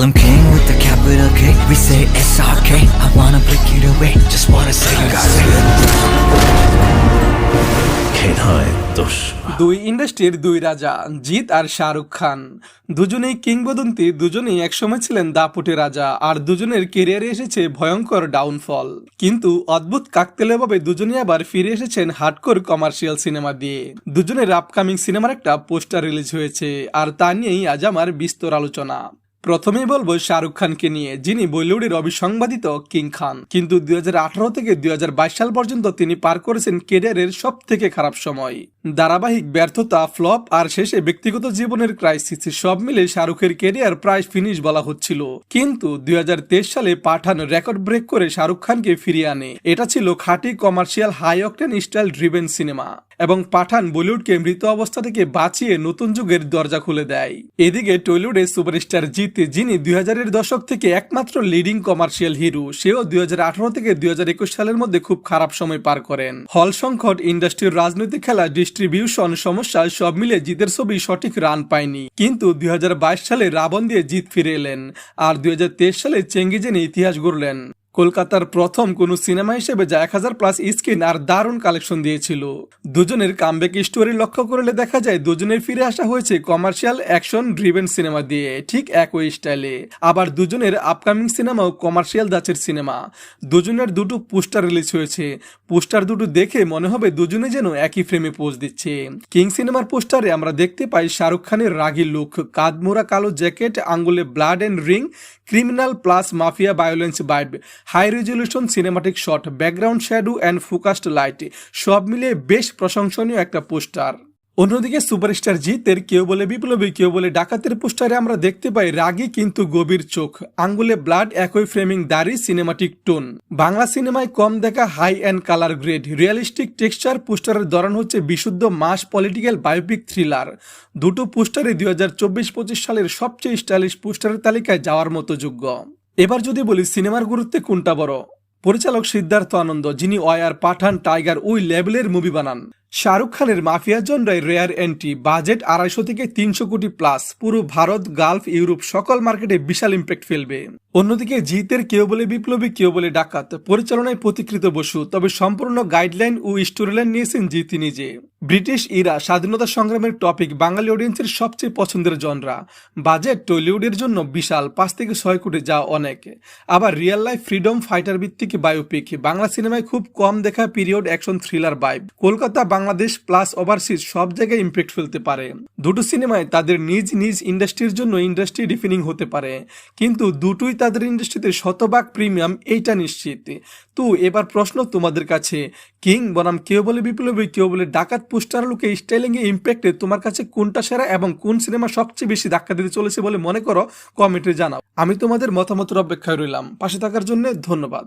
Call him king with the capital K. We say SRK. I wanna break it away. Just wanna say good. খেলায় দুই ইন্ডাস্ট্রির দুই রাজা জিৎ আর শাহরুখ খান দুজনেই কিংবদন্তি দুজনেই একসময় ছিলেন দাপুটে রাজা আর দুজনের কেরিয়ারে এসেছে ভয়ঙ্কর ডাউনফল কিন্তু অদ্ভুত কাকতেলেভাবে দুজনেই আবার ফিরে এসেছেন হার্ডকোর কমার্শিয়াল সিনেমা দিয়ে দুজনের আপকামিং সিনেমার একটা পোস্টার রিলিজ হয়েছে আর তা নিয়েই আজ আমার বিস্তর আলোচনা প্রথমেই বলব শাহরুখ খানকে নিয়ে, যিনি বলিউডের অবিসংবাদিত কিং খান। কিন্তু দুই হাজার আঠারো থেকে দুই হাজার বাইশ সাল পর্যন্ত তিনি পার করেছেন কেরিয়ারের সব থেকে খারাপ সময়। ধারাবাহিক ব্যর্থতা, ফ্লপ, আর শেষে ব্যক্তিগত জীবনের ক্রাইসিস সব মিলে শাহরুখের কেরিয়ার প্রায় ফিনিশ বলা হচ্ছিল। কিন্তু দুই হাজার তেইশ সালে পাঠান রেকর্ড ব্রেক করে শাহরুখ খানকে ফিরিয়ে আনে। এটা ছিল খাঁটি commercial high octane style driven cinema এবং পাঠান বলিউডকে মৃত অবস্থা থেকে বাঁচিয়ে নতুন যুগের দরজা খুলে দেয়। এদিকে টলিউডে সুপারস্টার জিত যিনি দুই হাজারের দশক থেকে একমাত্র লিডিং কমার্শিয়াল হিরো সেও দুই হাজার আঠারো থেকে দুই হাজার একুশ সালের মধ্যে খুব খারাপ সময় পার করেন। হল সংকট, ইন্ডাস্ট্রির রাজনৈতিক খেলা ডিস্ট্রিবিউশন সমস্যা, সব মিলে জিতের ছবি সঠিক রান পায়নি। কিন্তু দুই হাজার বাইশ সালে রাবণ দিয়ে জিত ফিরে এলেন, আর দুই হাজার তেইশ সালে চেঙ্গিজেনে ইতিহাস গড়লেন। কলকাতার প্রথম কোনো সিনেমা হিসেবে যা এক হাজার প্লাস স্ক্রিন আর দারুণ কালেকশন দিয়েছিল। দুজনের কামব্যাক স্টোরি লক্ষ্য করলে দেখা যায় দুজনের ফিরে আসা হয়েছে কমার্শিয়াল অ্যাকশন ড্রিভেন সিনেমা দিয়ে, ঠিক একই স্টাইলে আবার দুজনের আপকামিং সিনেমাও কমার্শিয়াল দাচের সিনেমা দুজনের দুটো পোস্টার রিলিজ হয়েছে। পোস্টার দুটো দেখে মনে হবে দুজনে যেন একই ফ্রেমে পোজ দিচ্ছে। কিং সিনেমার পোস্টারে আমরা দেখতে পাই শাহরুখ খানের রাগী লুক কাদমোরা কালো জ্যাকেট আঙ্গুলে blood and ring criminal plus mafia violence vibe high resolution cinematic shot, background shadow and focused light, সব মিলিয়ে বেশ প্রশংসনীয় একটা পোস্টার। অন্যদিকে সুপারস্টার জিতের কেউ বলে বিপ্লবী, কেউ বলে ডাকাতের পোস্টারে আমরা দেখতে পাই রাগী কিন্তু গভীর চোখ। আঙ্গুলে ব্লাড, একই ফ্রেমিং দাড়ি, সিনেমাটিক টোন। বাংলা সিনেমায় কম দেখা high end colour grade. Realistic texture পোস্টারের ধরন হচ্ছে বিশুদ্ধ মাস পলিটিক্যাল বায়োপিক থ্রিলার। দুটো পোস্টারে দুই হাজার চব্বিশ পঁচিশ সালের সবচেয়ে স্টাইলিশ পোস্টারের তালিকায় যাওয়ার মতো যোগ্য। এবার যদি বলি সিনেমার গুরুত্বে কোনটা বড়? পরিচালক সিদ্ধার্থ আনন্দ, যিনি ওয়ার পাঠান, টাইগার ওই লেভেলের মুভি বানান। শাহরুখ খানের মাফিয়া জনরায় রেয়ার এন্ট্রি, বাজেট আড়াইশো থেকে তিনশো কোটি প্লাস পুরো ভারত, গালফ, ইউরোপ সকল মার্কেটে বিশাল ইম্প্যাক্ট ফেলবে। অন্যদিকে জিতের কেউ বলে বিপ্লবী, কেউ বলে ডাকাত, পরিচালনায় প্রতিকৃত বসু, তবে সম্পূর্ণ গাইডলাইন ও স্টোরিলাইন নিয়েছেন জিতি নিজে। ব্রিটিশ ইরা স্বাধীনতা সংগ্রামের টপিক বাঙালি অডিয়েন্সের সবচেয়ে পছন্দের জনরা বাজেট টলিউডের জন্য বিশাল, পাঁচ থেকে ছয় কোটি যা অনেক। আবার রিয়েল লাইফ ফ্রিডম ফাইটার ভিত্তিক বায়োপিক বাংলা সিনেমায় খুব কম দেখা period action thriller vibe Kolkata, Bangladesh plus overseas সব জায়গায় ইম্প্যাক্ট ফেলতে পারে। দুটো সিনেমায় তাদের নিজ নিজ ইন্ডাস্ট্রির জন্য ইন্ডাস্ট্রি ডিফিনিং হতে পারে। কিন্তু দুটোই তাদের ইন্ডাস্ট্রিতে শতভাগ প্রিমিয়াম এইটা নিশ্চিত। তো এবার প্রশ্ন তোমাদের কাছে কিং বনাম কেউ বলে বিপ্লবী, কেউ বলে ডাকাত, পোস্টার লুকে স্টাইলিং এ ইম্প্যাক্টে তোমার কাছে কোনটা সেরা এবং কোন সিনেমা সবচেয়ে বেশি ধাক্কা দিতে চলেছে বলে মনে করো? কমেন্টে জানাও। আমি তোমাদের মতামতের অপেক্ষায় রইলাম। পাশে থাকার জন্য ধন্যবাদ।